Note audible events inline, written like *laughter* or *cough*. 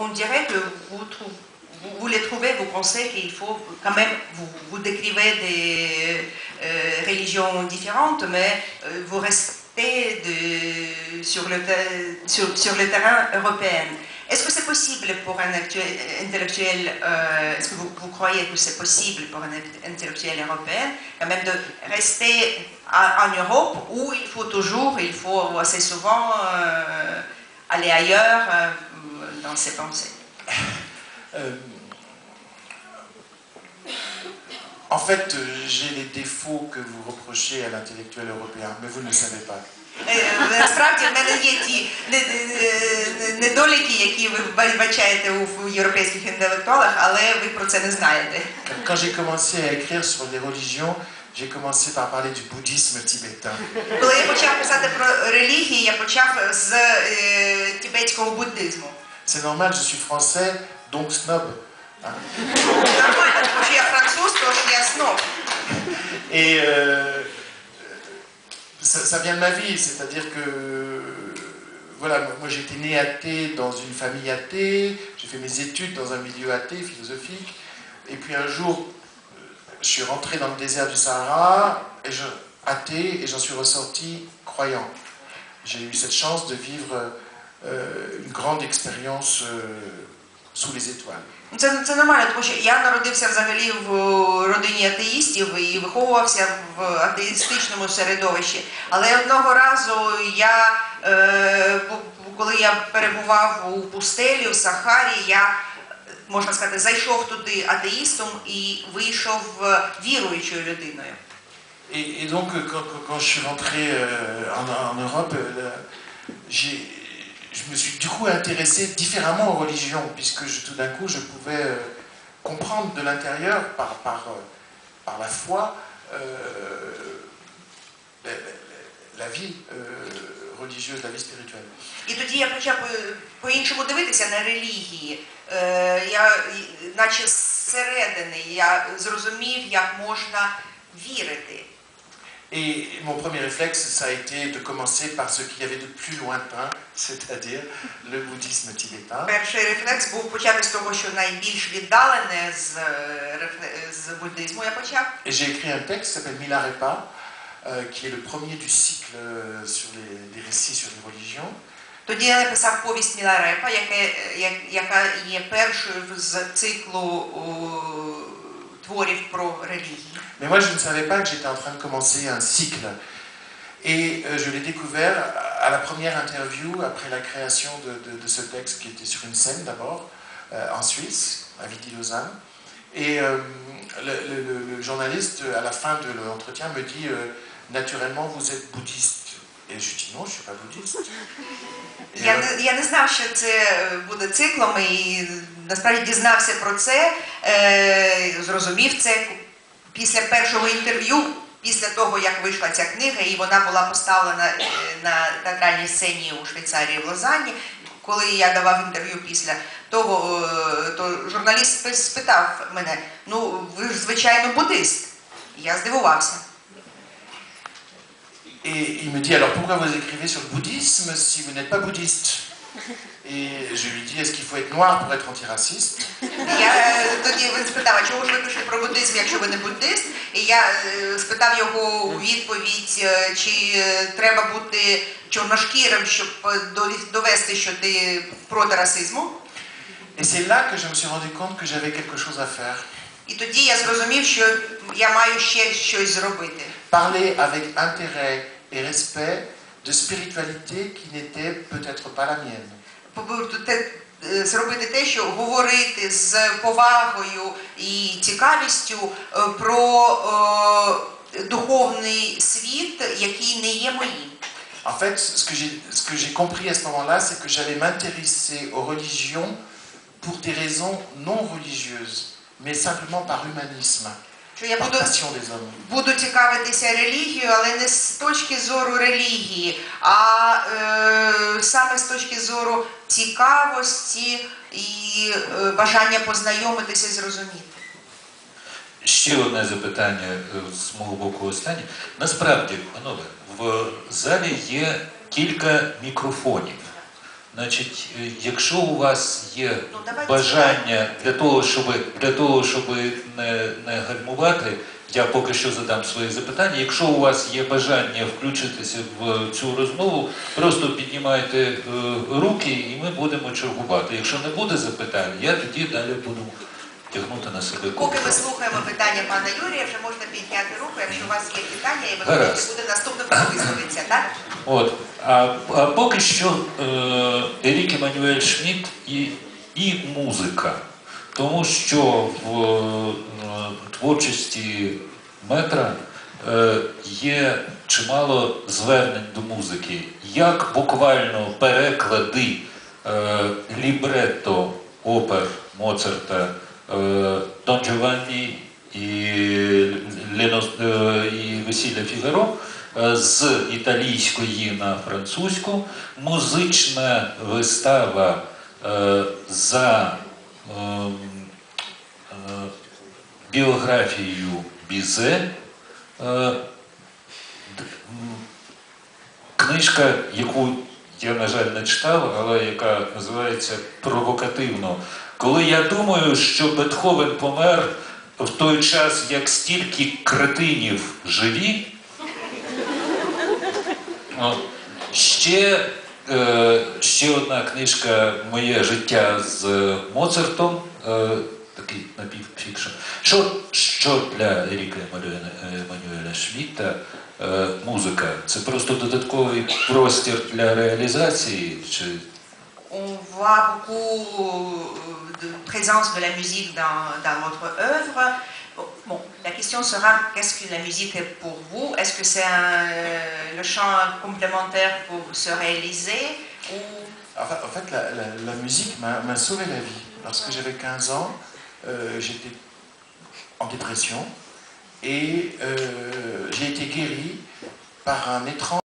on dirait que vous, vous, vous les trouvez, vous pensez qu'il faut quand même, vous, décrivez des euh, religions différentes, mais euh, vous restez sur, le, terrain européen. Est-ce que c'est possible pour un intellectuel, euh, est-ce que vous, croyez que c'est possible pour un intellectuel européen quand même de rester en Europe où il faut toujours, il faut assez souvent aller ailleurs dans ses pensées Euh, en fait, euh, j'ai les défauts que vous reprochez à l'intellectuel européen, mais vous ne le savez pas. Е, Насправді в мене є ті не- не- недоліки, які ви бачаєте у європейських інтелектуалах, але ви про це не знаєте. Quand j'ai commencé à écrire sur les religions, j'ai commencé par parler du bouddhisme tibétain. Коли я почав писати про релігії, я почав з е, тибетського буддизму. C'est normal, je suis français, donc snob. Hein. *laughs* Et euh, ça, ça, vient de ma vie, c'est-à-dire que voilà, moi j'étais né athée dans une famille athée, j'ai fait mes études dans un milieu athée philosophique, et puis un jour euh, je suis rentré dans le désert du Sahara, et athée, et j'en suis ressorti croyant. J'ai eu cette chance de vivre euh, une grande expérience euh, sous les étoiles. Це, це нормально, тому що я народився взагалі в родині атеїстів і виховувався в атеїстичному середовищі. Але одного разу я, е, коли я перебував у пустелі, в Сахарі, я, можна сказати, зайшов туди атеїстом і вийшов е, віруючою людиною. Et, et donc, quand, quand- je suis rentré en, en Europe, j'ai- je me suis du coup intéressé différemment aux religions, puisque je- tout d'un coup, je pouvais euh, comprendre de l'intérieur, par, par, euh, par la foi, euh, la, la- la vie euh, religieuse, la vie spirituelle. І тоді я почав е, по-іншому дивитися на релігії. Е, Я, і- наче зсередини, я зрозумів, як можна вірити. Et mon premier réflexe, ça a été de commencer par ce qu'il y avait de plus lointain, c'est-à-dire le bouddhisme tibétain. Перший рефлекс був почати з того, що найбільш віддалене з, е, рефле- з буддизму я почав. Et j'ai écrit un texte qui s'appelle Milarepa, euh, qui est le premier du cycle euh, sur les, les récits sur les religions. Тоді я написав повість Міларепа, яке, як- яка є першою з циклу mais moi, je ne savais pas que j'étais en train de commencer un cycle. Et euh, je l'ai découvert à la première interview après la création de, de, ce texte qui était sur une scène d'abord, euh, en Suisse, à Vidy-Lausanne. Et euh, le, journaliste, à la fin de l'entretien, me dit Naturellement, vous êtes bouddhiste. Ne suis pas bouddhiste. Et Я не, я не знав, що це е, буде циклом, і насправді дізнався про це, е, зрозумів це після першого інтерв'ю, після того, як вийшла ця книга, і вона була поставлена е, на театральній сцені у Швейцарії в Лозанні. Коли я давав інтерв'ю після того, е, то журналіст спитав мене: ну ви ж звичайно буддист. Я здивувався. Et il me dit alors pourquoi vous écrivez sur le bouddhisme si vous n'êtes pas bouddhiste Et je lui dis est-ce qu'il faut être noir pour être antiraciste Я е, тоді він спитав, а чому ж ви пишете про буддизм, якщо ви не буддист? І я е, спитав його у відповідь, е, чи е, треба бути чорношкірим, щоб е, дові- довести, що ти проти расизму. Et c'est là que je me suis rendu compte que j'avais quelque chose à faire. І тоді я зрозумів, що я маю ще щось зробити. Parler avec intérêt et respect de spiritualité qui n'était peut-être pas la mienne. Побу- те- е, Зробити те, що говорити з повагою і цікавістю е, про е, духовний світ, який не є моїм. En fait, ce que j'ai ce que j'ai compris à ce moment-là, c'est que j'allais m'intéresser aux religions pour des raisons non religieuses, mais simplement par humanisme, Що я буду буду цікавитися релігією, але не з точки зору релігії, а е, саме з точки зору цікавості і е, бажання познайомитися і зрозуміти. Ще одне запитання е, з мого боку останнє. Насправді, панове, в залі є кілька мікрофонів. Значить, е, якщо у вас є Ну, бажання для того, щоб, для того, щоб не, не гальмувати, я поки що задам свої запитання. Якщо у вас є бажання включитися в цю розмову, просто піднімайте е, руки і ми будемо чергувати. Якщо не буде запитань, я тоді далі буду тягнути на себе Поки ми слухаємо питання пана Юрія, вже можна підняти руку, якщо у вас є питання, і ви Гаразд. хочете буде наступним, хто висловиться, так? От. А, а поки що е, Ерік Еммануель Шмідт і, і музика. Тому що в е, творчості метра е, є чимало звернень до музики. Як буквально переклади е, лібретто опер Моцарта Дон Джованні і, е, і Весілля Фігаро е, з італійської на французьку, музична вистава е, за ем, е, біографією Бізе. Е, Книжка, яку я, на жаль, не читав, але яка називається провокативно. Коли я думаю, що Бетховен помер в той час, як стільки кретинів живі, ще, е, ще одна книжка Моє життя з Моцартом, е, такий напівфікшн. Що, що для Еріка Еммануеля, е, музика? Це просто додатковий простір для реалізації? Чи On voit beaucoup euh, de présence de la musique dans, votre œuvre. Bon, la question sera qu'est-ce que la musique est pour vous? Est-ce que c'est un- le chant complémentaire pour se réaliser ou? En fait, la, musique m'a sauvé la vie. Lorsque j'avais 15 ans, euh, j'étais en dépression et euh, j'ai été guéri par un étrange